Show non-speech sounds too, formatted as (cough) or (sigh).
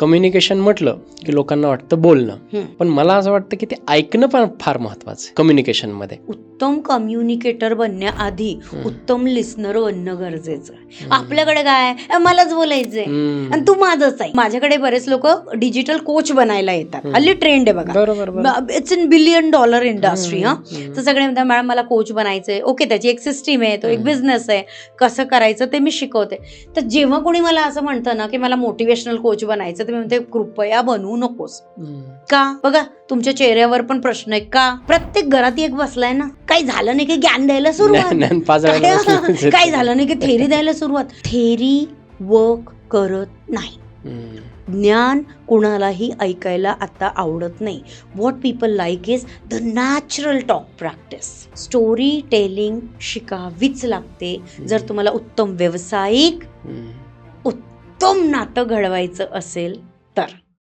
Communication म्हटलं की लोकांना वाटतं बोलणं. पण मला असं वाटतं की ते ऐकणं पण फार महत्वाचं आहे कम्युनिकेशनमध्ये उत्तम कम्युनिकेटर बनण्याआधी. उत्तम लिस्नर बनणं गरजेचं आपल्याकडे काय मलाच बोलायचंय. आणि तू माझंच आहे माझ्याकडे बरेच लोक डिजिटल कोच बनायला येतात. हल्ली ट्रेंड आहे बघा. It's in billion dollar industry हा. तर सगळे म्हणतात मॅडम मला कोच बनायचंय ओके त्याची एक सिस्टीम आहे तो एक. बिझनेस आहे कसं करायचं ते मी शिकवते तर जेव्हा कोणी मला असं म्हणतं ना की मला मोटिवेशनल कोच बनायचं तर मी म्हणते कृपया बनवू नकोस. का? बघा तुमच्या चेहऱ्यावर पण प्रश्न आहे. का? प्रत्येक घरात एक बसलाय ना? काही झालं नाही की ज्ञान द्यायला सुरुवात. (laughs) काही झालं नाही की थेरी द्यायला सुरुवात. थेरी वर्क करत नाही. ज्ञान कुणालाही ऐकायला आता आवडत नाही. What people like is the natural talk practice story telling शिकावीच लागते. जर तुम्हाला उत्तम व्यावसायिक. उत्तम नातं घडवायचं असेल तर.